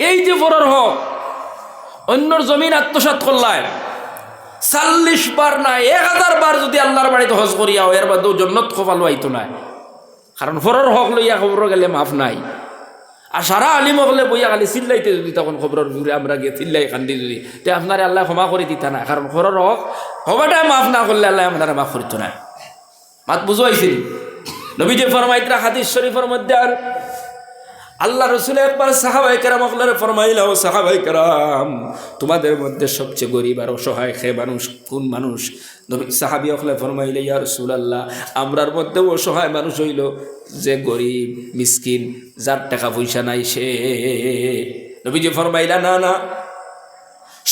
এই যে ফরর হক, অন্যর জমিন আত্মসাত করলায়। চাল্লিশ বার না এক হাজার বার যদি আল্লাহর বাড়িতে হজ করিয়াও এর বাদেও জন্নত খোফালো আইতো না কারণ ফরর হক লইয়া খবর গেলে মাফ নাই। আর সারা আলিম হলে বইয়া খালি চিল্লাইতে যদি তখন খবরের জুড়ে আমরা গিয়ে চিল্লাই কান্দি যদি, তে আপনার আল্লাহ ক্ষমা করে দিতা না কারণ ফরর হক, হবাটাই মাফ না করলে আল্লাহ আপনারা মাফ করিত না মাত বুঝাইছিল নবীজি ফরমাইতরা হাদিস শরীফের মধ্যে আর আল্লাহ রসুল একবার সাহাবাই কেরাম আপনার ফরমাইল সাহাবাই কেরাম, তোমাদের মধ্যে সবচেয়ে গরিব আর অসহায় খে মানুষ কোন মানুষ? সাহাবি অখলে ফরমাইলে, ইয়া রসুল আল্লাহ আমরার মধ্যে অসহায় মানুষ হইল, যে গরিব, মিসকিন, যার টাকা পয়সা নাই সে। নবীজি ফরমাইলা না না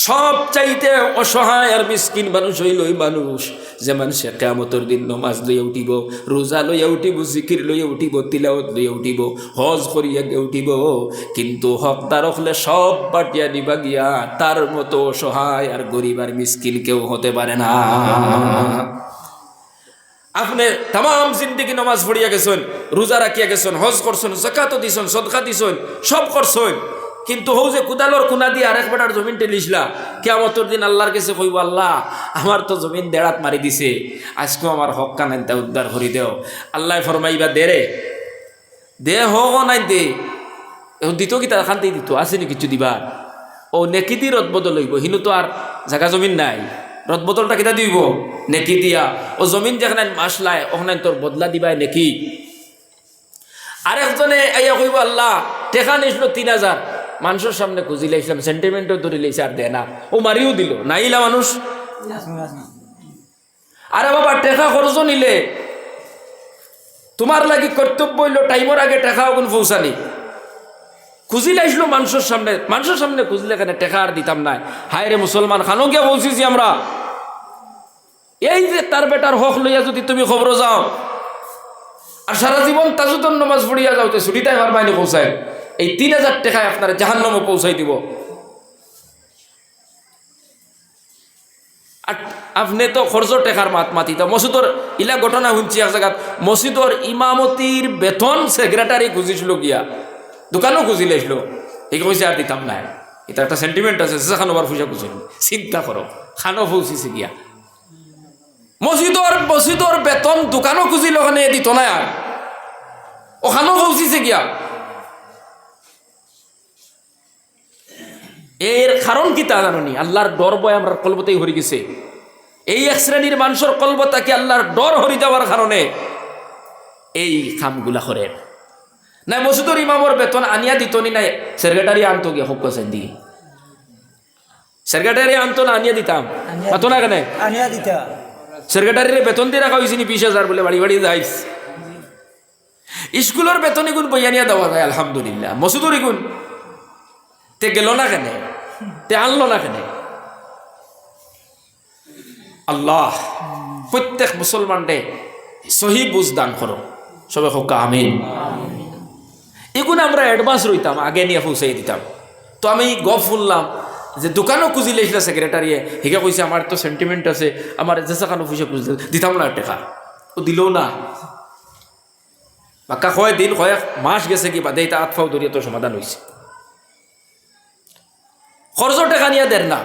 সব চাইতে অসহায় আর মিসকিন মানুষ হইল ওই মানুষ যে মানুষে কেমতর দিন নমাজ লইয়া উঠিব, রোজা লইয়া উঠিব, জিকির লইয়া উঠিব তিলাওত লইয়া উঠিব, হজ করিয়া গিয়ে উঠিব। কিন্তু হকদার হলে সব পাটিয়া নিবা গিয়া তার মতো অসহায় আর গরিব আর মিসকিন কেউ হতে পারে না। আপনি তাম জিন্দিগি নমাজ পড়িয়া গেছেন, রোজা রাখিয়া গেছেন, হজ করছেন জাকাতও দিছেন, সদকা দিছেন, সব করছেন। কিন্তু হৌ যে কুদালর কুনা দিয়ে আরেক বেটার জমিন টেলিসলা কেমতর দিন আল্লাহর কাছে কইব, আল্লাহ, আমার তো জমিন দেড়াত মারি দিছে আজকেও আমার হক কানাই তা উদ্ধার করি দেও। আল্লাহ ফরমাইবা, দে রে, দে হোক নাই, দে। এখন দিত কি তার খান্তি দিত? আছে নি কিছু দিবার ও, নেকি দি রদ বদল হইব। হিনু তো আর জাগা জমিন নাই। রদ বদলটা কিতা দিব? নেকি দিয়া। ও, জমিন যেখানে মাসলায় ওখানে তোর বদলা দিবাই নেকি। আরেকজনে আইয়া কইব, আল্লাহ, টেকা নিছিল তিন হাজার। মানুষের সামনে খুঁজি লাইছিলাম সেন্টিমেন্টও ধরে লাইছে আর দেয় না। ও মারিও দিল। নাইলা মানুষ। আরে বাবা, টেকা খরচ নিলে। তোমার লাগি কর্তব্য হইল টাইমের আগে টেকা ওগুন পৌঁছানি খুঁজি লাইছিল মানুষের সামনে। মানুষের সামনে খুঁজলে কেন টেকা আর দিতাম না। হায় রে মুসলমান, খানো গিয়া পৌঁছেছি আমরা। এই যে তার বেটার হক লইয়া যদি তুমি খবর যাও। আর সারা জীবন তাজুতন নমাজ পড়িয়া যাওতে ছুটিটাই আমার মাইনে পৌঁছায় এই তিন হাজার টাকায় আপনারা জাহান্নামে পৌঁছাই দিব। আর আপনি তো খরচ টেকার মাত মাতি মাতিত মসজিদর ইলা ঘটনা শুনছি এক জায়গাত মসজিদর ইমামতির বেতন সেক্রেটারি খুঁজিছিল গিয়া দোকানও খুঁজি লাইছিল এই কইছে আর দিতাম নাই। এটা একটা সেন্টিমেন্ট আছে সে খানো বার পয়সা খুঁজিল। চিন্তা করো খানো পৌঁছিছে গিয়া। মসজিদর মসজিদর বেতন দোকানও খুঁজিল ওখানে দিত না আর ওখানেও পৌঁছিছে গিয়া। এর কারণ কি তা জানি আল্লাহর ডর বয় আমরা কলবতেই হরি গেছে। এই এক শ্রেণির মানুষের কলবতাকে আল্লাহর ডর হরি যাওয়ার কারণে এই কামগুলা করে নাই মসজিদর ইমামর বেতন আনিয়া দিত নি নাই সেক্রেটারি আনতো গিয়া হোক কোসেন দিকে সেক্রেটারি আনতো না আনিয়া দিতাম। মাতো না কেন? আনিয়া দিতা সেক্রেটারির বেতন দিয়ে রাখা হয়েছে নি বিশ হাজার বলে বাড়ি বাড়ি যাইস। স্কুলের বেতন এগুন বইয়া নিয়ে দেওয়া যায় আলহামদুলিল্লাহ। মসুদুর এগুন তে গেল না কেন? তে আনলো না কেন? আল্লাহ, প্রত্যেক মুসলমানরে সহি বুঝ দান করো। সবে হোক, আমিন। এগুলো আমরা অ্যাডভান্স রইতাম, আগে নিয়ে পৌঁছাই দিতাম। তো আমি গপ শুনলাম যে দোকানও খুঁজি লেছিল সেক্রেটারিয়ে হিকে কইছে আমার তো সেন্টিমেন্ট আছে আমার জেসা কানো পয়সা খুঁজতে দিতাম না টেকা। ও দিলেও না। বাক্কা কয়, দিন কয়েক, মাস গেছে কি বা বাদে এটা আতফাও ধরিয়ে তো সমাধান হয়েছে খরচ টাকা নিয়ে দেন না।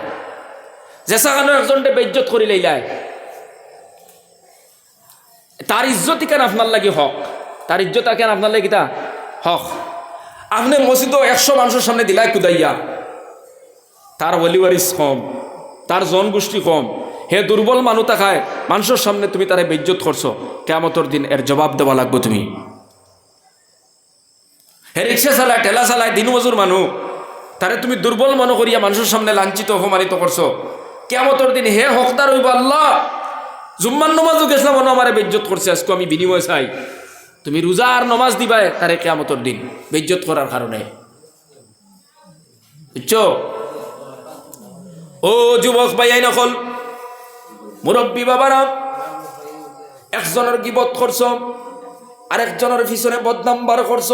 জেসা কানো একজনটে বেজ্জত করি লইলায় তার ইজ্জত কেন আপনার লাগে হক? তার ইজ্জত কেন আপনার লাগে তা হক? আপনি মসজিদও একশো মানুষের সামনে দিলাই কুদাইয়া। তার ওয়ারিস কম তার জনগোষ্ঠী কম। হে দুর্বল মানুষ তাকায় মানুষের সামনে তুমি তারা বেজ্জত করছ কেমতর দিন এর জবাব দেওয়া লাগবে তুমি। হে রিক্সা চালায়, ঠেলা চালায়, দিন মজুর মানুষ তারে তুমি দুর্বল মনে করিয়া মানুষের সামনে লাঞ্ছিত, অপমানিত করছ। কেমতর দিন হে হকদার হইব আল্লাহ। জুম্মান নমাজও গেছিলাম মনে আমার বেজ্জত করছে, আজকে আমি বিনিময় চাই। তুমি রোজা আর নমাজ দিবাই, তারে কেমতর দিন বেজ্জত করার কারণে। বুঝছ? ও যুবক ভাইয়াই নকল মুরব্বী বাবারা, একজনের গিবত করছ, আরেকজনের পিছনে বদনাম বার করছ,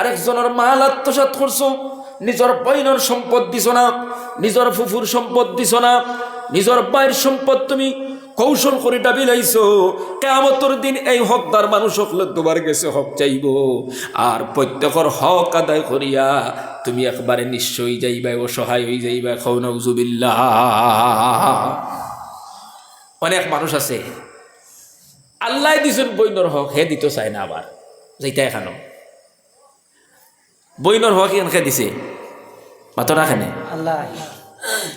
আরেকজনের মাল আত্মসাত করছ নিজের বইনের সম্পদ দিছ না, নিজের ফুফুর সম্পদ দিছ না, নিজের বাইর সম্পদ তুমি কৌশল করে ডাবি লাইছো। কেমতর দিন এই হকদার মানুষ হকলে তোমার গেছে, হক চাইব। আর প্রত্যেকর হক আদায় করিয়া তুমি একবারে নিশ্চয়ই যাইবা অসহায় হয়ে যাইবা খাও নজুবিল্লাহ অনেক মানুষ আছে, আল্লাহ দিছেন বইনর হক, হে দিত চায় না আবার, যাইতা এখানো বইনর হক এনকে দিছে। খানে আল্লাহ।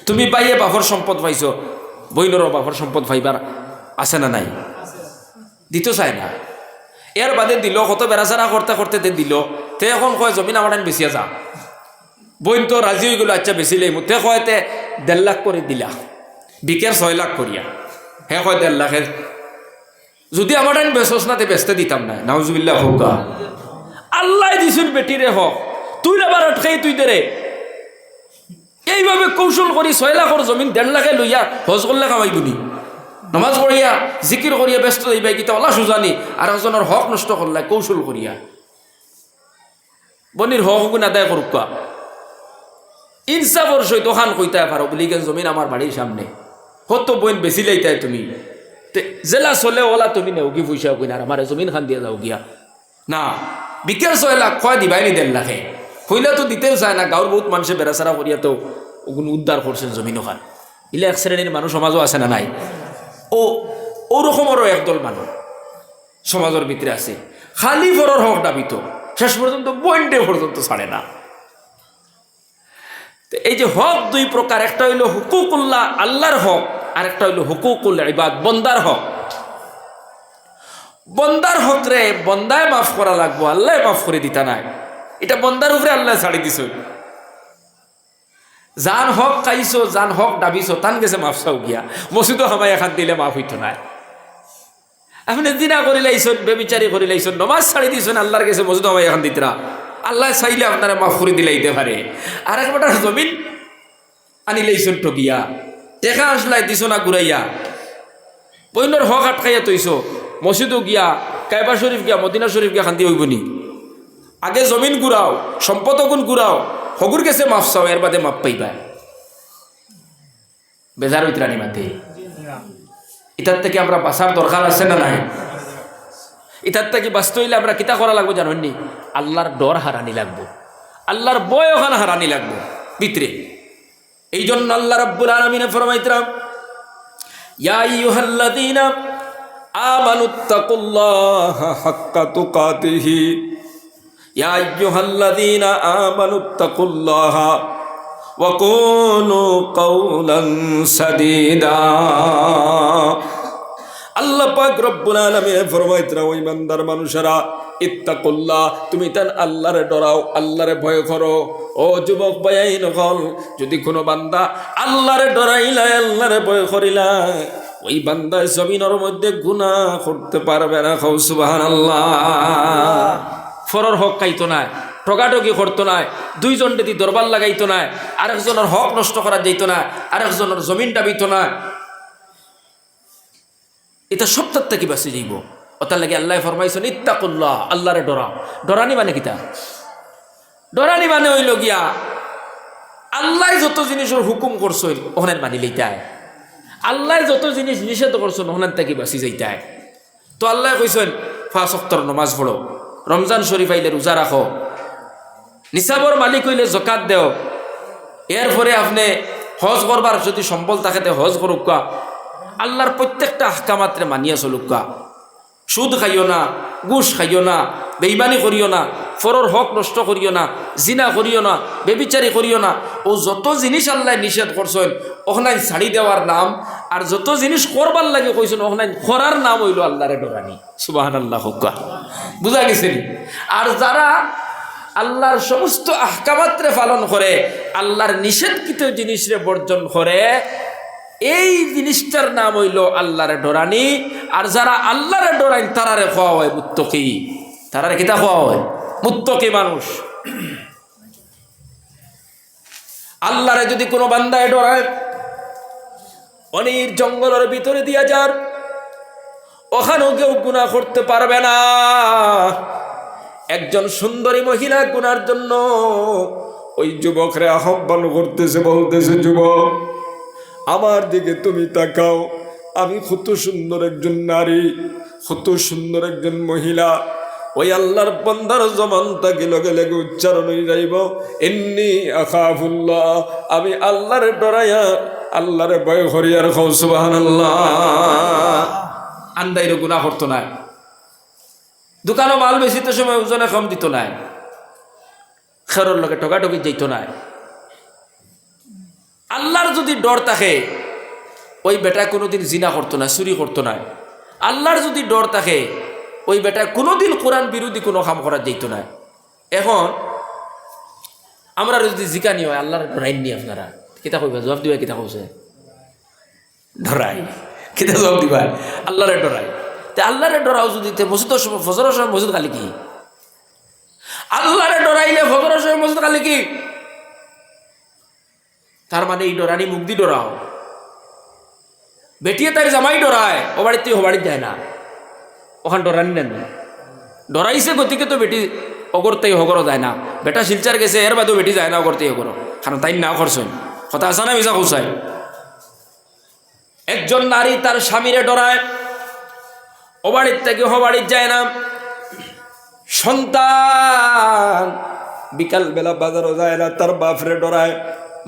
তুমি পাইয়ে বাপর সম্পদ পাইছো। বইনরও বাপর সম্পদ পাইবার আছে না নাই? দিত চায় না। এর বাদে দিল কত বেড়াচারা করতে করতে তে দিল। তে এখন কয় জমিন আমার বেচিয়া যা বইন তো রাজি হয়ে গেল আচ্ছা বেশি লাইম তে কয় তে দেড় লাখ করে দিলা। বিকের ছয় লাখ করিয়া। হে কয় দেড় লাখের যদি আমার বেচস না তে বেচতে দিতাম না নাউজুবিল্লাহ হোকা। আল্লাহ দিছুন বেটিরে হক। আবার আটকাই তুই দেরে এইভাবে কৌশল করি ছয় লাখর জমিন, দেড় লাখে লইয়া হজ করলে কামাই গুনি নমাজ করিয়া জিকির করিয়া ব্যস্ত যাইবা কিতা ওলা সুজানি আর একজনের হক নষ্ট করলে কৌশল করিয়া বনির হক গুণ আদায় করুক ইনসাফর সহিত ওখান কইতে পারো বলি গেন জমিন আমার বাড়ির সামনে। হতো বইন বেশি লাইতাই তুমি। জেলা চলে ওলা তুমি নেও কি পয়সা কই না আর আমার জমিন খান দিয়ে যাও গিয়া না, বিকেল ছয় লাখ কয় দিবাই নি দেড় লাখে। হইলে তো দিতেও চায় না গাঁর বহুত মানুষে বেড়াচারা করিয়া তো ওগুন উদ্ধার করছেন জমিন ওখান ইলে এক শ্রেণির মানুষ সমাজও আছে না নাই? ও ওরকমেরও একদল মানুষ সমাজের ভিতরে আছে। খালি ফরর হক দাবিত শেষ পর্যন্ত বইন্ডে পর্যন্ত ছাড়ে না। এই যে হক দুই প্রকার একটা হইল হুকুকুল্লাহ আল্লাহর হক, আর একটা হইল হুকুকুল ইবাদ বন্দার হক। বন্দার হক রে বন্দায় মাফ করা লাগবো, আল্লাহ মাফ করে দিতা নাই। এটা বন্দার উপরে আল্লাহ ছাড়ি দিছ। জান হক খাইছো জান হক ডাবিছো তান গেছে মাফ চাও গিয়া। মসজিদও হামাই এখান দিলে মাফ হইতো নাই। আপনি দিনা করি লাইছেন, বেবিচারি করি লাইছেন, নমাজ ছাড়ি দিয়েছেন আল্লাহর কাছে মসজিদ হামাই এখান দিতরা। আল্লাহ চাইলে আপনারা মাফ করে দিলাইতে পারে। আর একবার জমিন আনি লাইছেন টকিয়া টেকা আসলাই দিছ না ঘুরাইয়া। বইনের হক আটকাইয়া তৈছ মসজিদও গিয়া কাইবা শরীফ গিয়া, মদিনা শরীফ গিয়া খান্দি হইব নি আগে জমিন ঘুরাও সম্পদ গুণ ঘুরাও হগুর গেছে মাফ চাও, এর বাদে মাপ পাইবা। বেজার হইতরানি মাতে। এটার থেকে আমরা বাঁচার দরকার আছে না নাই? এটার থেকে বাঁচতে হইলে আমরা কিতা করা লাগবো জানেননি আল্লাহর ডর হারানি লাগবো। আল্লাহর বয় ওখানে হারানি লাগবো। ভিতরে। এই জন্য আল্লাহ রব্বুল আলমিনে ফরমাইতরাম, ইয়া আমানুত্তাকুল্লাহা হাক্কা তুকাতিহি। ইয়া আইয়ুহাল্লাযীনা আমানুত্তাকুল্লাহা সাদীদা। আল্লাহ পাক রব্বুল আলামিন ফরমাইতরা ওই তুমি তান আল্লাহরে ডরাও, আল্লাহরে ভয় করো। ও যুবক ভাই নকল যদি কোনো বান্দা আল্লাহরে ডরাইলা আল্লাহরে ভয় করিলা ওই বান্দা জমিনের মধ্যে গুনাহ করতে পারবে না। খাও সুবহানাল্লাহ। ফরর হক খাইতো না ঠগাঠগি করতো না দুইজন যদি দরবার লাগাইতো না আরেকজনের হক নষ্ট করা যাইতো না আরেকজনের জমিন ডাবিতো না এটা সপ্তাহ থেকে বাঁচে যাইব। ওটার লাগে আল্লাহ ফরমাইছেন, ইত্তাকুল্লাহ আল্লাহরে ডরা। ডরানি মানে কিতা ডরানি মানে হইল গিয়া, আল্লাহ যত জিনিসের হুকুম করছ ওখানে মানি লইতায়। আল্লাহ যত জিনিস নিষেধ করছ ওখানে থেকে বাঁচি যাইতায়। তো আল্লাহ কইছেন ফাঁস অক্তর নমাজ পড়ো। রমজান শরীফ আইলে রোজা রাখো। নিসাবর মালিক হইলে জকাত দেও। এরপরে আপনি হজ করবার যদি সম্বল থাকে হজ করুক আল্লাহর প্রত্যেকটা আহকামাত্রে মানিয়া চলুক সুদ খাইও না গুস খাইও না, বেইমানি করিও না ফরর হক নষ্ট করিও না, জিনা করিও না বেবিচারি করিও না, ও যত জিনিস আল্লাহ নিষেধ করছেন ওখানে ছাড়ি দেওয়ার নাম আর যত জিনিস করবার লাগে কইছেন ওখানে করার নাম হইল আল্লাহরে ডরানি সুবাহান আল্লাহ হকা বুঝা গেছে নি? আর যারা আল্লাহর সমস্ত আহকামাত্রে পালন করে আল্লাহর নিষেধকৃত জিনিসরে বর্জন করে এই জিনিসটার নাম হইল আল্লাহরে ডরানি, আর যারা আল্লাহরে ডরাই, তারারে খাওয়া হয় মুত্তকি। তারারে কিতা খাওয়া হয়? মুত্তকি মানুষ। আল্লাহরে যদি কোনো বান্দায় ডরায়, অনির জঙ্গলের ভিতরে দিয়া যার, ওখানেও কেউ গুণা করতে পারবে না। একজন সুন্দরী মহিলা গুনার জন্য ওই যুবকরে আহ্বান করতেছে, বলতেছে, যুবক আমার দিকে তুমি তাকাও। আমি কত সুন্দর একজন নারী, কত সুন্দর একজন মহিলা। ওই আল্লাহর বন্দার জমান তাকে লগে লগে উচ্চারণ হয়ে যাইব। এমনি আখাফুল্লাহ। আমি আল্লাহর ডরাইয়া, আল্লাহর ভয় হরিয়ার সুবাহান আন্দাইরও গুণা করতো না দোকানও মাল বেশিতে সময় ওজনে কম দিত না খেরোর লোকে ঠকাঠকি যেত না আল্লাহর যদি ডর থাকে, ওই বেটা কোনোদিন জিনা করতো না, চুরি করতো না। আল্লাহর যদি ডর থাকে, ওই বেটা কোনোদিন কোরআন বিরোধী কোনো কাম করা যেত না। এখন, আমরা যদি জিকানি হয়, আল্লাহর ডরাইন নি আপনারা। কিতা কইবা, জবাব দিবা, কিতা কইছে? ডরাই। কিতা জবাব দিবা? আল্লাহরে ডরাই। তে আল্লাহরে ডরাও যদি, তে মসজিদের সময় ফজরের সময় মসজিদ খালি কি? আল্লাহরে ডরাইলে ফজরের সময় মসজিদ খালি কি? তার মানে এই ডরানি মুগ্ধি ডরাও। বেটিয়ে তার জামাই ডরায় ও বাড়িতে ও বাড়িতে যায় না। ওখান ডরানি নেন। ডরাইছে গতিকে তো বেটি অগরতেই হগরও যায় না। বেটা শিলচার গেছে এর বাদেও বেটি যায় না অগরতেই হগর কারণ তাই না খরচন কথা আসা না মিশা কৌসায় একজন নারী তার স্বামীরে ডরায় ও বাড়ির থেকে হ বাড়ির যায় না। সন্তান, বিকালবেলা বাজারও যায় না তার বাপরে ডরায়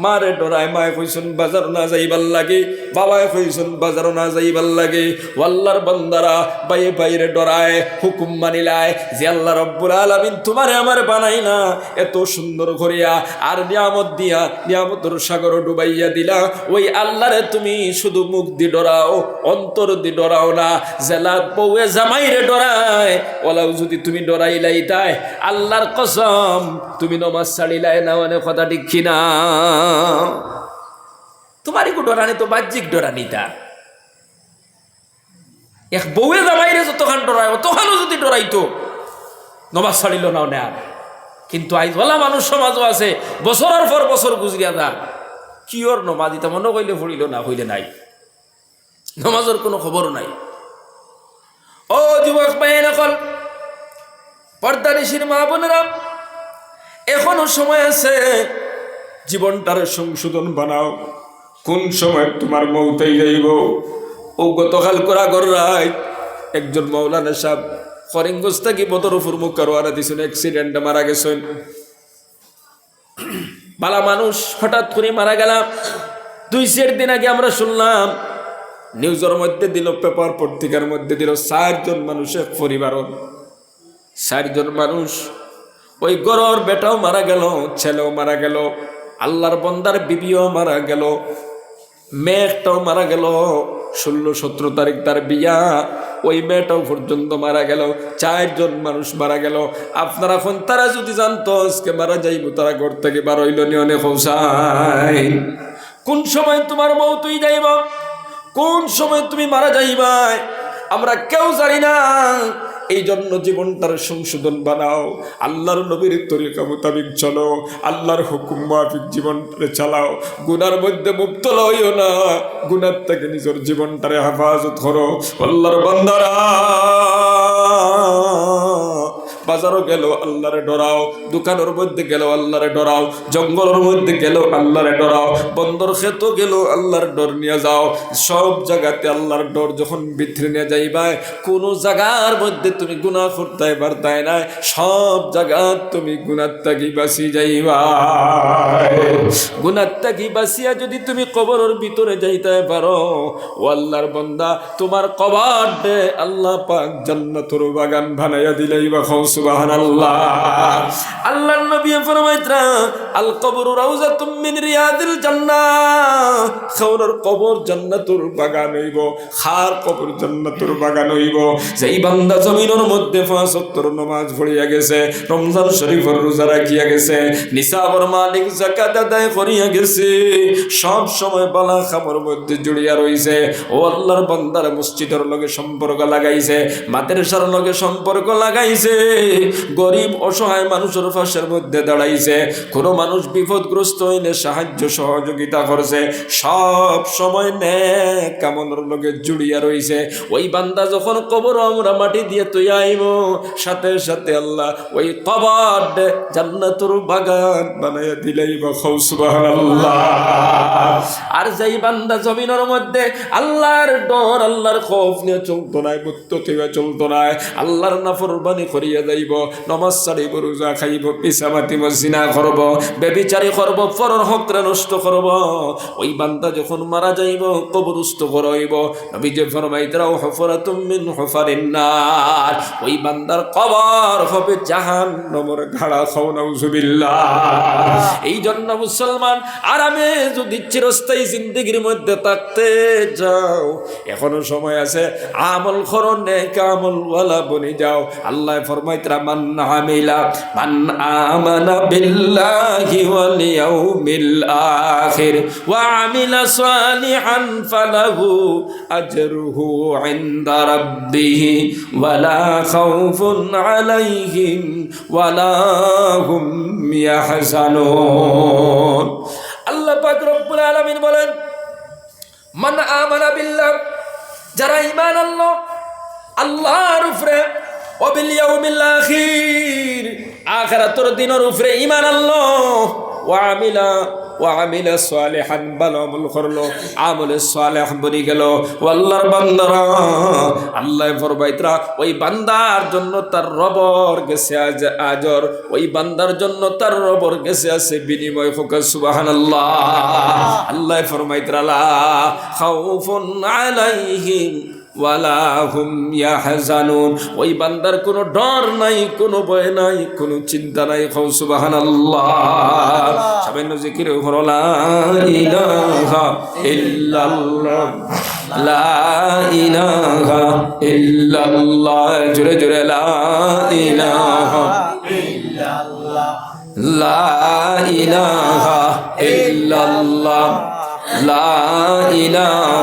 মারে ডরায় মায়ে কইসুন বাজার না যাইবার লাগে, বাবায় কইসুন বাজার না যাইবার লাগে। ওয়াল্লার বান্দারা বাইয়ে বাইরে ডরায় হুকুম মানিলায় যে আল্লাহ রব্বুল আলামিন তোমারে আমার বানাই না, এত সুন্দর করিয়া আর নিয়ামত দিয়া নিয়ামতর সাগর ডুবাইয়া দিলা। ওই আল্লাহরে তুমি শুধু মুখ দি ডরাও, অন্তর দি ডরাও না, জেলা বউয়ে জামাইরে ডরায়। ওলাও যদি তুমি ডরাইলাই তাই, আল্লাহর কসম, তুমি নমাজ ছাড়িলাই না মানে কথা ঠিক কিনা। তোমারই কো ডরানি, তো বাহ্যিক ডরানি তা। এক বউয়ে জামাইরে যতখান ডরায়, অতখানও যদি ডরাইতো, নমাজ ছাড়িল না না কিন্তু আইজ বলা মানুষ সমাজও আছে, বছরের পর বছর গুজরিয়া দা কিয়র নমাজ, ইতা মনে কইলে ফুরিল না, হইলে নাই। নমাজের কোনো খবরও নাই। ও যুবক পাইন এখন পর্দানিশির মা বোনেরা, এখনও সময় আছে জীবনটার সংশোধন বানাও। কোন সময় তোমার মৌতেই যাইব? ও গতকাল করা গড়াই একজন মৌলানা সাহ করিঙ্গজ থাকি বদরফুর মুখ কারোয়ারা দিছেন? অ্যাক্সিডেন্টে মারা গেছেন। বালা মানুষ হঠাৎ করে মারা গেলাম। দুই চার দিন আগে আমরা শুনলাম, নিউজের মধ্যে দিল, পেপার পত্রিকার মধ্যে দিল, চারজন মানুষ এক পরিবার চারজন মানুষ, ওই গরর বেটাও মারা গেল, ছেলেও মারা গেল। আল্লাহর বন্দার বিবিও মারা গেল, মেয়েটাও মারা গেল, ষোলো সতেরো তারিখ তার বিয়া, ওই মেয়েটাও পর্যন্ত মারা গেল, চারজন মানুষ মারা গেল। আপনারা এখন, তারা যদি জানতো আজকে মারা যাইব, তারা ঘর থেকে বার হইল নিয়নে খোসাই কোন সময় তোমার বউ তুই যাইব? কোন সময় তুমি মারা যাইবাই? আমরা কেউ জানি না। এই জন্য জীবনটার সংশোধন বানাও। আল্লাহর নবীর তরিকা মোতাবিক চলো। আল্লাহর হুকুম মাফিক জীবনটারে চালাও। গুনার মধ্যে মুক্ত লইও না। গুনার থেকে নিজের জীবনটারে হেফাজত করো। আল্লাহর বান্দারা বাজারও গেল, আল্লাহরে ডরাও। দোকানের মধ্যে গেল, আল্লাহরে ডরাও। জঙ্গলের মধ্যে গেল, আল্লাহরে ডরাও। বন্দর খেতো গেল, আল্লাহর ডর নিয়ে যাও। সব জায়গাতে আল্লাহর ডর যখন ভিতরে নিয়ে যাইবাই কোন জায়গার মধ্যে তুমি গুনাহ করতে পারতাই না। সব জায়গা তুমি গুনার তাকি বাসি যাইবা। গুনার তাকি বাসিয়া যদি তুমি কবরের ভিতরে যাইতে পারো, ও আল্লাহর বন্দা, তোমার কবর দে আল্লাহ পাক জান্নাতুর বাগান বানাইয়া দিলেই বা করিয়া গেছে, সব সময় বালা খামর মধ্যে জড়িয়া রইছে। ও আল্লাহর বান্দার মসজিদের লগে সম্পর্ক লাগাইছে, মাদ্রাসার লগে সম্পর্ক লাগাইছে। গরিব, অসহায় মানুষের পাশের মধ্যে দাঁড়াইছে। কোনো মানুষ বিপদগ্রস্ত হইলে সাহায্য, সহযোগিতা করছে। সব সময় নে কামনের লোকে জুড়িয়া রইছে। ওই বান্দা যখন কবর আমরা মাটি দিয়ে তুই আইব, সাথে সাথে আল্লাহ ওই কবর জান্নাতুর বাগান বানাইয়া দিলেই আর যেই বান্দা জমিনের মধ্যে আল্লাহর ডর, আল্লাহর খৌফ নিয়ে চলতো নাই হয়ে চলতো নাই, আল্লাহর নাফরবানি করিয়া যাইব নমাজ ছাড়িব, রোজা খাইব পিসা মাতিব জিনা করব বেবিচারি করব পরর হকরে নষ্ট করব। ওই বান্দা যখন মারা যাইব, কবরস্থ করাইব। নবী যে ফরমাইতরাও হফরাতুম মিন হফারিন নার। ওই বান্দার কবর হবে জাহান্নামের ঘাড়া খাও নাউজুবিল্লাহ। এই জন্য মুসলমান আরামে যদি চিরস্থায়ী জিন্দগির মধ্যে থাকতে যাও, এখনও সময় আছে, আমল করো, নেক আমল ওয়ালা বনে যাও। আল্লাহ ফরমাইতরা মান আমিলা মান আমানা বিল্লাহি ওয়াল ইয়াউমিল আখির আল্লাহ যারা ঈমান উপরে ওয়াবিল ইয়াউমিল আখির আখিরাতের দিনের উপরে ঈমান আনলো। ওয়া আমিলা সালিহান ভালো আমল করল। আমলে সালেহ বনি গেল। ও আল্লাহর বান্দারা আল্লাহ ফরমাইতরা, ওই বান্দার জন্য তার রবর গেছে আজ আজর। ওই বান্দার জন্য তার রবর গেছে আছে বিনিময় হোক, সুবহানাল্লাহ। আল্লাহ ফরমাইতরা, লা খাউফুন আলাইহিম ওয়ালা হুম ওই বান্দার কোনো ডর নাই, কোনো ভয় নাই, কোনো চিন্তা নাই। খাও সুবহানাল্লাহ। সামান্য জিকির করো লা লা ইলাহা ইল্লাল্লাহ। লা ইলাহা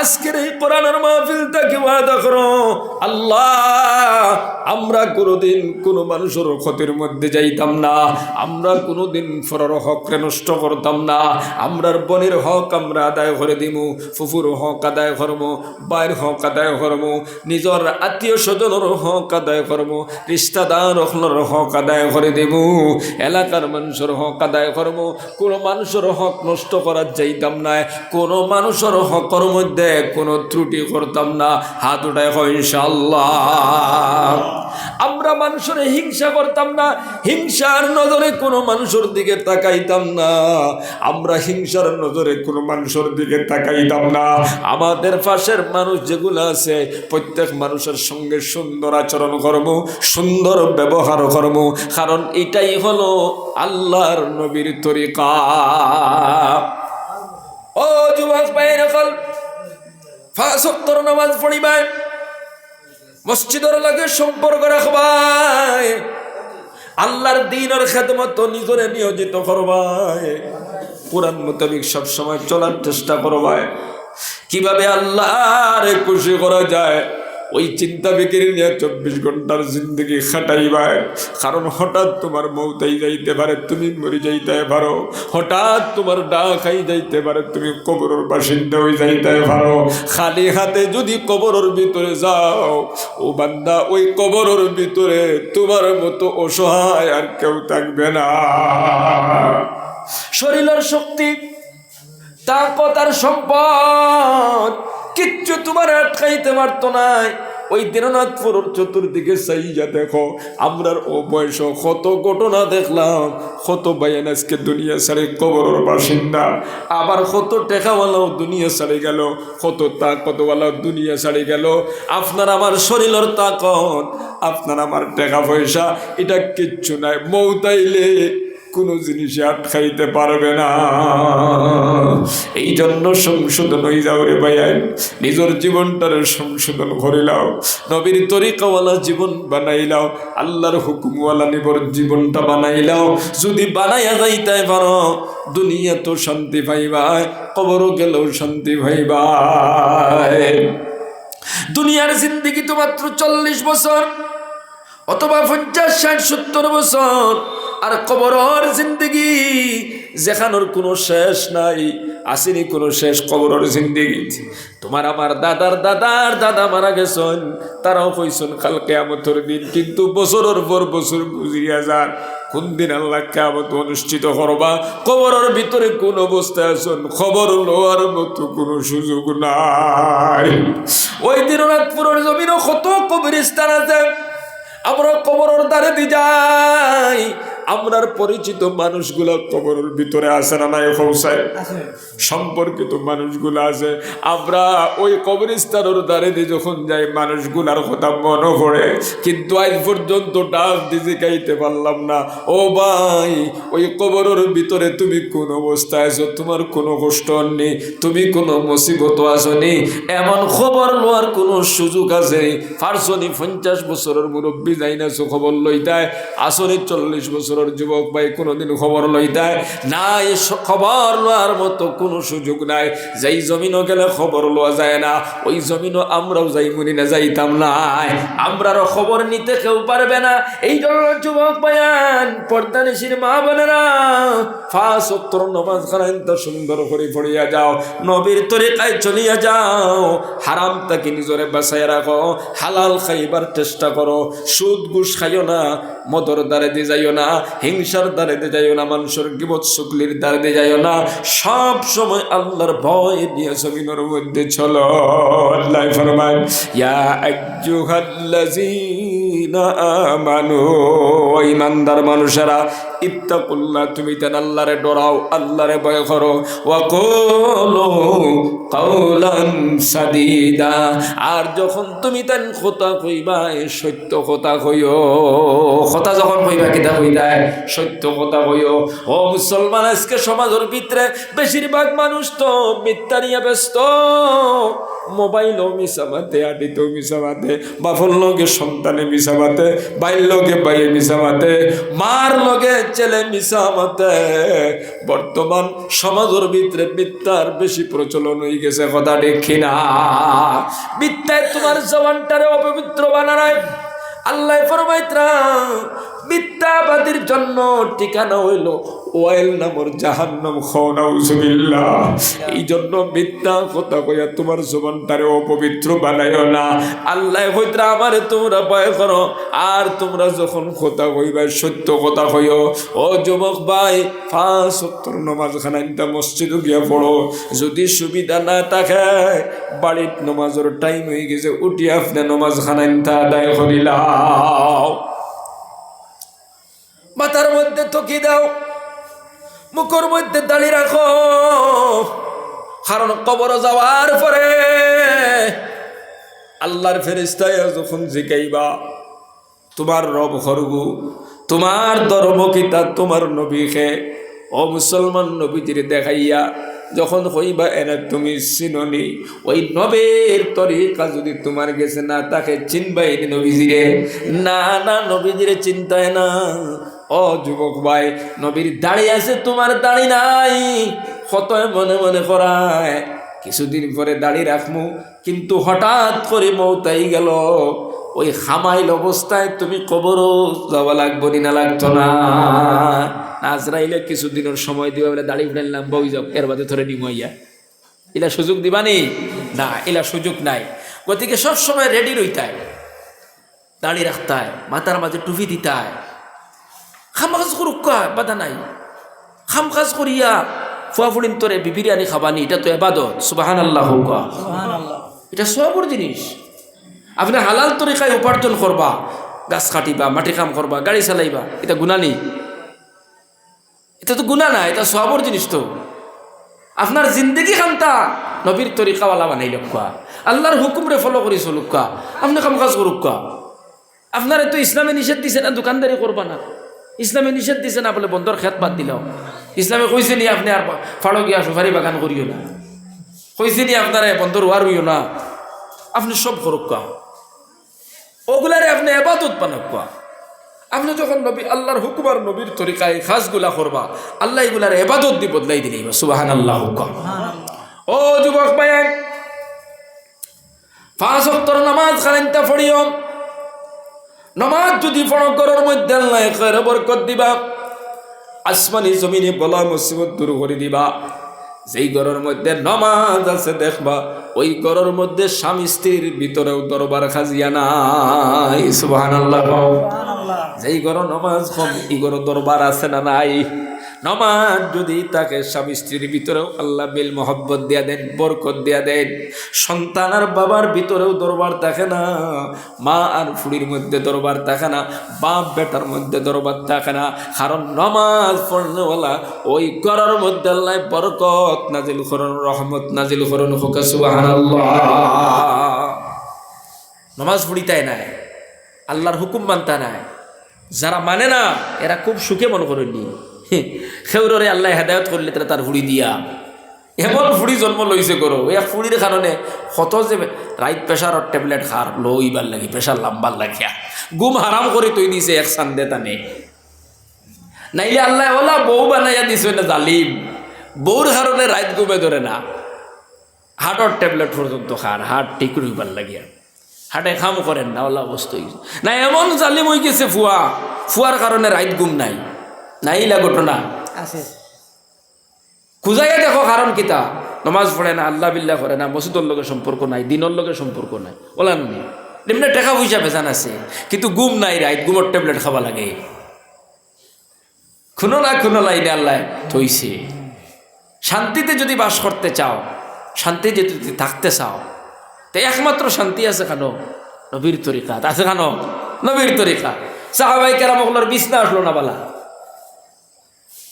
আজকের এই কোরআনের মাহফিল থেকে ওয়াদা করো, আল্লাহ, আমরা কোনোদিন কোনো মানুষের ক্ষতির মধ্যে যাইতাম না, আমরা কোনোদিন ফরার হকরে নষ্ট করতাম না, আমরার বনের হক আমরা আদায় করে দিমু, ফুফুর হক আদায় করব বাইর হক আদায় করব নিজের আত্মীয় স্বজনের হক আদায় করব রিস্তাদার হক আদায় করে দেব এলাকার মানুষের হক আদায় করব কোনো মানুষের হক নষ্ট করার যাইতাম না, কোনো মানুষের হকর মধ্যে কোনো ত্রুটি করতাম না, হাত উঠায় হয় ইনশাল্লাহ আমরা মানুষের হিংসা করতাম না, হিংসার নজরে কোনো মানুষের দিকে তাকাইতাম না। আমরা হিংসার নজরে কোনো মানুষের দিকে তাকাইতাম না। আমাদের পাশের মানুষ যেগুলো আছে, প্রত্যেক মানুষের সঙ্গে সুন্দর আচরণ করব, সুন্দর ব্যবহার করব। কারণ এটাই হলো আল্লাহর নবীর তরিকা। ও যুবক ভাইয়ের ফাঁসক্তর নামাজ পড়িবায়। মসজিদর লাগে সম্পর্ক রাখবাই আল্লাহর দিনের খেদমত নিজরে নিয়োজিত করবাই কোরআন মোতাবিক সবসময় চলার চেষ্টা করবাই কীভাবে আল্লাহরে খুশি করা যায়? ওই চিন্তা বিক্রি নিয়ে চব্বিশ ঘণ্টার জিন্দগি খাটাইবাই কারণ হঠাৎ তোমার মৌতাই যাইতে পারে, তুমি মরি যাইতে পারো। হঠাৎ তোমার ডা খাই যাইতে পারে, তুমি কবরের বাসিন্দা হয়ে যাইতে পারো। খালি হাতে যদি কবরের ভিতরে যাও, ও বান্দা, ওই কবরের ভিতরে তোমার মতো অসহায় আর কেউ থাকবে না। শরীরের শক্তি তাকত আর সম্পদ কিচ্ছু তোমার আটকাইতে পারতো নাই। ওই দিননাথপুরের চতুর্দিকে চাইয়া দেখো, আমরার ও বয়স কত ঘটনা দেখলাম, কত বাইন আজকে দুনিয়া ছাড়ে কবরের বাসিন্দা, আবার কত টেকাওয়ালাও দুনিয়া ছাড়ে গেল, কত তাকতওয়ালাও দুনিয়া ছাড়ে গেল। আপনার আমার শরীরের তাকত, আপনার আমার টাকা পয়সা, এটা কিচ্ছু নাই, মৌতাইলে। কোনো জিনিসে আটকাইতে পারবে না। এই জন্য সংশোধন হয়ে যাও রে ভাইয়াই নিজের জীবনটার সংশোধন করিলাও নবীর তরিকাওয়ালা জীবন বানাইলাও আল্লাহর হুকুমওয়ালা নিবর জীবনটা বানাইলাও যদি বানাইয়া যাইতে পারো, দুনিয়া তো শান্তি পাইবাই, কবরও গেলেও শান্তি পাইবাই। দুনিয়ার জিন্দিগি তো মাত্র চল্লিশ বছর, অথবা পঞ্চাশ, ষাট, সত্তর বছর। আর কবরর জিন্দিগি যেখানোর কোনো শেষ নাই, আসেনি কোনো শেষ কবরর জিন্দিগি। তোমার আমার দাদার দাদার দাদা মারা গেছেন, তারাও কইসন কাল কেয়ামতর দিন কিন্তু বছরের পর বছর বুঝিয়া যান, কোন দিন আল্লাহ কেয়ামত অনুষ্ঠিত করবা? কবরের ভিতরে কোন অবস্থায় আছেন? খবর লোয়ার মতো কোনো সুযোগ নাই। ওই দিন রাতপুরের জমিনও কত কবরিস্তান আছে। আমরা কবরের দ্বারে দি যাই। আমরার পরিচিত মানুষগুলো কবরের ভিতরে আছে না নাই পৌঁছায় সম্পর্কিত মানুষগুলো আছে। আমরা ওই কবরস্থানের দ্বারে দিয়ে যখন যাই মানুষগুলার কথা মনে করে কিন্তু আজ পর্যন্ত ডাক দিতে গাইতে পারলাম না। ও ভাই ওই কবরের ভিতরে তুমি কোন অবস্থায় আছো? তোমার কোনো কষ্ট নেই তুমি কোনো মুসিবত আসনি? এমন খবর লওয়ার কোনো সুযোগ আছে ফার্সনি পঞ্চাশ বছরের মুরব্বী যাই না খবর লইতায়। আসনি চল্লিশ বছরের যুবক ভাই কোনোদিন খবর লইতায় না এ স- খবর লওয়ার মতো কোনো সুযোগ নাই। যেই জমিনও গেলে খবর লওয়া যায় না, ওই জমিনও আমরাও যাই মনি না যাইতাম নাই। আমরারও খবর নিতে কেউ পারবে না। এই জন্য যুবক ভাইয়ান পর্দা নিশির মা বোনেরা, ফাঁস উত্তর নমাজ তো সুন্দর করে পড়িয়া যাও, নবীর তরিকায় চলিয়া যাও। হারাম তাকে নিজরে বাসায় রাখো, হালাল খাইবার চেষ্টা করো, সুদ ঘুষ খাইও না মদর দ্বারে দিয়ে যাইও না। হিংসার দ্বারে দিয়ে যাইও না, মানুষের গিবত শুকলির দ্বারে দিয়ে যাইও না। সব সময় আল্লাহর ভয় নিয়ে জমিনের মধ্যে চলো। আল্লাহ ফরমান, ইয়া আইয়ুহাল্লাযীনা আমানু ইমানদার মানুষেরা, ইত্তাকুল্লাহ, তুমি তেন আল্লাহরে ডরাও, আল্লাহরে ভয় করো। সাদিদা, আর যখন তুমি তেন কথা কইবা সত্য কথা কইও। কথা যখন কইবা, কিতা কইতায় সত্য কথা কইও। ও মুসলমান, আজকে সমাজের ভিতরে বেশিরভাগ মানুষ তো মিথ্যা নিয়ে ব্যস্ত। মোবাইলও মিশাবাতে আডিতেও মিশাবাতে বাফর লগে সন্তানে মিশাবাতে বাইর লগে বাইয়ে মিশামাতে, মার লগে ছেলে মিশামাতে। বর্তমান সমাজের ভিতরে মিথ্যার বেশি প্রচলন হয়ে গেছে, কথা দেখি না মিথ্যায় তোমার জবানটারে অপবিত্র বানানায় আল্লাহ ফরমাইত্রা মিথ্যাবাদীর জন্য ঠিকানা হইল ওয়াইল নামর জাহান্নাম খাওয়াউজুবিল্লাহ এই জন্য মিথ্যা কথা কইয়া তোমার জবানটারে অপবিত্র বানাইও না। আল্লাহ হইত্রা আমারে তোমরা ভয় করো, আর তোমরা যখন কথা কইবা, সত্য কথা কইও। ও যুবক ভাই পাঁচ সত্তর নমাজ খানাইটা মসজিদে গিয়া পড়ো। যদি সুবিধা না থাকে, বাড়ির নমাজের টাইম হয়ে গেছে উঠি আপনি নমাজ খানাইটা আদায় করিলাও মাথার মধ্যে থকি দাও। মুখের মধ্যে দাঁড়িয়ে রাখো। কারণ কবর যাওয়ার পরে আল্লাহর ফেরিস্তায় যখন জিগাইবা, তোমার রব হরগু তোমার ধর্ম কিতা তোমার নবীকে, ও মুসলমান নবীজির দেখাইয়া যখন হইবা, এনে তুমি চিননি। ওই নবের তরিকা যদি তোমার গেছে না তাকে চিনবাই নবীজিরে। না না, নবীজিরে চিন্তায় না। ও যুবক ভাই, নবীর দাড়ি আছে, তোমার দাড়ি নাই। কতই মনে মনে করায়, কিছুদিন পরে দাড়ি রাখমু, কিন্তু হঠাৎ করে মৌতাই গেল। ওই হামাইল অবস্থায় তুমি কবরও যাওয়া লাগবো নি লাগতো না। নাজরাইলে কিছুদিনের সময় দিবা বলে দাড়ি উঠাইলাম বই যাও, এর বাদে ধরে নিমাইয়া এলা সুযোগ দিবানি না? এলা সুযোগ নাই। গতিকে সব সময় রেডি রইতায়, দাড়ি রাখতায়, মাথার মাঝে টুপি দিতায়। খামাজ করুক বাধা নাই। খাম কাজ করিয়া ফুয়া ফুড়িন তোরে বিবিরিয়ানি খাবানি এটা তো এবাদত সুবাহান আল্লাহ হুকা এটা সবর জিনিস আপনি হালাল তরিকায় উপার্জন করবা গাছ কাটিবা মাটি কাম করবা গাড়ি চালাইবা এটা গুণা নেই। এটা তো গুণা না এটা সবর জিনিস তো আপনার জিন্দগি খানটা নবীর তরিকাওয়ালা বানাই লক্কা আল্লাহর হুকুমরে ফলো করি চলুকা আপনি কাম কাজ করুকা আপনার তো ইসলামে নিষেধ দিছে না দোকানদারি করবা না? ইসলামে নিষেধ দিছে না বলে বন্ধর খেত বাদ দিল। ইসলামে কইছে নি আপনি আর ফাড়ো গিয়া সুপারি বাগান করিও না। কইছে নি আপনারা বন্ধর ওয়ার হইও না। আপনি সব করুক কা ওগুলারে আপনি এবাদত বানাক কা আপনি যখন নবী, আল্লাহর হুকুম আর নবীর তরিকায় খাসগুলা করবা, আল্লাহ এগুলার এবাদত দি বদলাই দিলেই সুবাহান আল্লাহ হুকুম ও যুবক ভাই পাঁচ অক্টর নামাজ খালেনটা পড়িও। নমাজ যদি ফড় করার মধ্যে আল্লাহ খৈর বরকত দিবা আসমানি জমিনে বলা মুসিবত দূর করে দিবা। যেই ঘরের মধ্যে নমাজ আছে দেখবা ওই ঘরের মধ্যে স্বামী স্ত্রীর ভিতরেও দরবার খাজিয়া নাই। সুবহানাল্লাহ। যেই ঘর নমাজ কম এই ঘর দরবার আছে না নাই? নমাজ যদি তাকে স্বামী স্ত্রীর ভিতরেও আল্লাহ বিল মোহব্বত দিয়া দেন, বরকত দিয়া দেন, সন্তান আর বাবার ভিতরেও দরবার থাকে না, মা আর ফুড়ির মধ্যে দরবার থাকে না, বাপ বেটার মধ্যে দরবার থাকে না, কারণ নমাজ পড়নেওয়ালা ওই ঘরের মধ্যে আল্লাহ বরকত নাজিল করুন, রহমত নাজিল করুন সুবহানাল্লাহ। নমাজ পড়িতাই নাই, আল্লাহর হুকুম মানতা নাই, যারা মানে না, এরা খুব সুখে মনে করেননি। সেউরে আল্লাহ হেদায়ত করলে তারা তার হুড়ি দিয়া। এমন ফুড়ি জন্ম লইছে করো এক ফুড়ির কারণে কত যে রাইট প্রেশারর ট্যাবলেট খার লইবার লাগি প্রেশার লাম্বার লাগিয়া। গুম হারাম করে তৈ দিছে এক সান্দে টানে নাইলে আল্লাহ ওলা বউ বানাইয়া দিছে না জালিম। বউর কারণে রাইত গুমে ধরে না। হার্টর ট্যাবলেট পর্যন্ত খান হার্ট ঠিক রইবার লাগিয়া। হাটে খাম করেন না, ওলা অবস্থা না এমন জালিম হয়ে গেছে ফুয়া ফুয়ার কারণে রাইত গুম নাই। নাইলা ঘটনা। আছে। খুঁজাইয়া দেখো কারণ কিতা। নমাজ পড়ে না আল্লাহ বিল্লাহ করে না মসজিদর লগে সম্পর্ক নাই দিনের লগে সম্পর্ক নাই। ওলা নি। এমনি টাকা পয়সা বেজান আছে কিন্তু গুম নাই রাইত গুমর ট্যাবলেট খাবা লাগে। খুনো না খুনো লাইনে আল্লাহ থইছে শান্তিতে যদি বাস করতে চাও শান্তিতে যদি থাকতে চাও তো একমাত্র শান্তি আছে কেন? নবীর তরিকা আছে কেন? নবীর তরিকা সাহাবাই কেরামগুলোর বিছনা আসলো না বালা।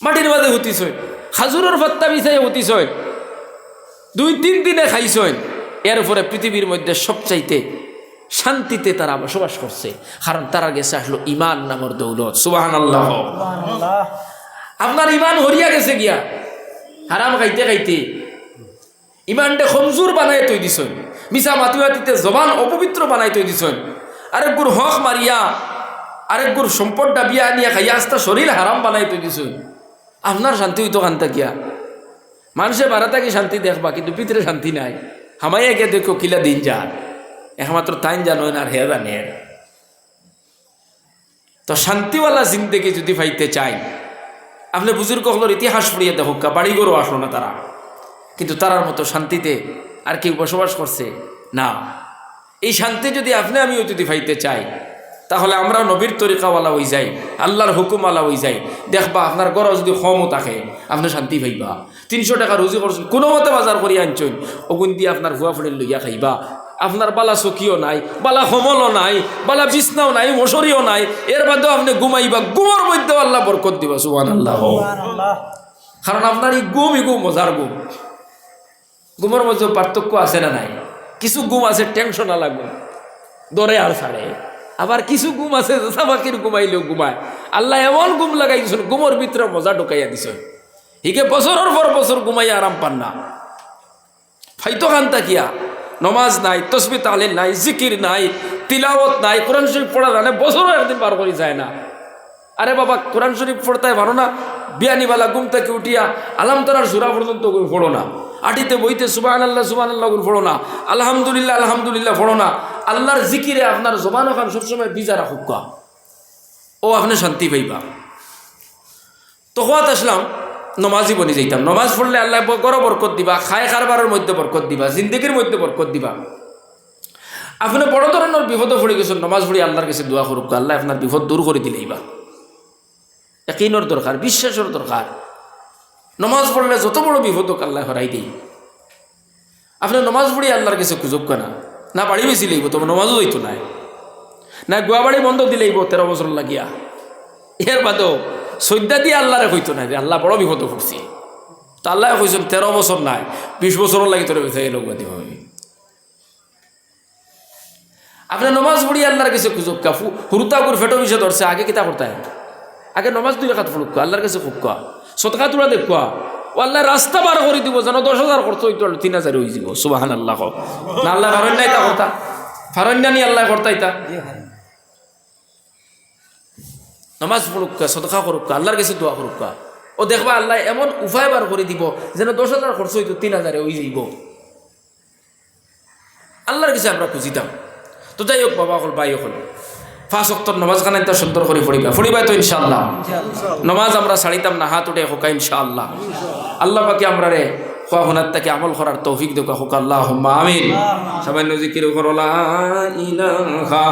মাটির মাঝে হুতিছই খাজুরের ভত্তা বিছাই হুতিছই দুই তিন দিনে খাইছই। এর উপরে পৃথিবীর মধ্যে সবচাইতে শান্তিতে তারা বসবাস করছে। কারণ তারা গেছে আসলো ইমান নামর দৌলত। সুবাহান আল্লাহ আপনার ইমান হরিয়া গেছে গিয়া। হারাম খাইতে খাইতে ইমানটা কমজোর বানাই তৈ দিছন মিছা মাতি মাতিতে জবান অপবিত্র বানাই তৈ দিছন আরেক গুর হক মারিয়া আরেক গুর সম্পদ ডাবিয়া আনিয়া খাইয়া আস্তা শরীর হারাম বানাই তৈ দিছন আপনার শান্তি হইতো কান্তা গিয়া। মানুষে বাড়া থাকি শান্তি দেখবা, কিন্তু ভিতরে শান্তি নাই। হামাইয়া গিয়ে দেখো কিলা দিন যান। একমাত্র তাইন জানো না আর হে জানে তো শান্তিওয়ালা জিন্দগি যদি পাইতে চাই, আপনি বুজুর্গ হলোর ইতিহাস পড়িয়ে দেখো বাড়ি গরু আসলো না তারা। কিন্তু তারার মতো শান্তিতে আর কেউ বসবাস করছে না। এই শান্তি যদি আপনি আমিও যদি পাইতে চাই তাহলে আমরা নবীর তরিকাওয়ালা হয়ে যাই আল্লাহর হুকুমওয়ালা হয়ে যাই। দেখবা আপনার গড় যদি কমও থাকে আপনি শান্তি পাইবা। তিনশো টাকা রুজি করছেন কোনো মতে বাজার করি আনছেন। ওগুন দিয়ে আপনার ভুয়া ফুলের লইয়া খাইবা। আপনার বালা চকিও নাই বালা সমলও নাই বালা বিছনাও নাই মশারিও নাই। এর বাদেও আপনি ঘুমাইবা ঘুমার মধ্যে আল্লাহ বরকত দিবা সুবান আল্লাহ কারণ আপনার এই গুম এই গুম মজার গুম গুমের মধ্যে পার্থক্য আছে না নাই? কিছু গুম আছে টেনশন লাগবে। দরে আর ছাড়ে। আবার কিছু গুম আছে, সাবাকির ঘুমাইলেও ঘুমায়। আল্লাহ এমন গুম লাগাই দিছেন গুমর ভিতরে মজা ঢুকাইয়া দিছ হিকে বছরের পর বছর ঘুমাইয়া আরাম পান না। ফাইতো খান্তা কিয়া নমাজ নাই তসবি তালিল নাই জিকির নাই তিলাওয়াত নাই কোরআন শরীফ পড়া জানে বছরও একদিন পার করি যায় না। আরে বাবা কোরআন শরীফ পড়তে পারো না? বিয়ানিবালা ঘুম থেকে উঠিয়া আলাম তারার সুরা পর্যন্ত পড়ো না। আটিতে বইতে সুবাহ আল্লাহ সুবাহ আল্লাহ পড়ো না। আলহামদুলিল্লাহ আলহামদুলিল্লাহ পড়ো না। আল্লাহর জিকিরে আপনার জবান ওখান সবসময় বিজা রাখুক ও, আপনি শান্তি পাইবা। তখন আসলাম নমাজই বনি যাইতাম। নমাজ পড়লে আল্লাহ গড় বরকত দিবা, খায় কারবারের মধ্যে বরকত দিবা, জিন্দগির মধ্যে বরকত দিবা। আপনি বড় ধরনের বিপদে পড়ে গেছেন, নমাজ পড়ি আল্লাহর কাছে দোয়া করুক আল্লাহ আপনার বিপদ দূর করে দিলেই বা একইনর দরকার, বিশ্বাসের দরকার। নমাজ পড়লে যত বড় হোক আল্লাহ হরাই দিই। আপনি নমাজ পড়ি আল্লাহর কাছে খুঁজব না না বাড়ি বেশি লইব তবে নমাজও হইতো নাই না গুয়া বাড়ি বন্ধ দিলেইব তেরো বছর লাগিয়া। এর বাদেও সৈদ্যা দিয়ে আল্লাহরে কইতো না আল্লাহ বড় বিপদ করছি তো আল্লাহ কইছেন, তেরো বছর নাই, বিশ বছরও লাগি তোর এই লোক দিব আপনি নমাজ পড়ি আল্লাহর কাছে খুঁজব কাফু হুরুতাকুর ফেটো বিষে ধরছে, আগে কিতা করতে আগে নমাজ দুই রেখাত ফুলুকা আল্লাহর কাছে ফুকা সতকা তোরা দেখুয়া ও আল্লাহ রাস্তা বার করে দিব, যেন দশ হাজার খরচ হইতো আর তিন হাজার হয়ে যাব। সুবাহান আল্লাহ। না আল্লাহ ফারণ্যা ইতা করতা ফারণ্যা নি আল্লাহ করতা ইতা নমাজ পড়ুকা সদকা করুকা আল্লাহর কাছে দোয়া করুকা ও দেখবা আল্লাহ এমন উপায় বার করে দিব, যেন দশ হাজার খরচ হইতো তিন হাজারে ওই যাইব আল্লাহর কাছে আমরা খুঁজিতাম তো যাই হোক বাবা হল ভাই হল ফাঁস অক্তর নমাজ খানাই তো সুন্দর করে পড়িবা। পড়িবাই তো ইনশাআল্লাহ। নমাজ আমরা ছাড়িতাম না হাত উঠে হোকা ইনশাআল্লাহ। আল্লাহ পাকে আমরা রে খোয়া হোনার তাকে আমল করার তৌফিক দেখা হোক। আল্লাহ আমিন। সবাই নজিকির করলা ইলাহা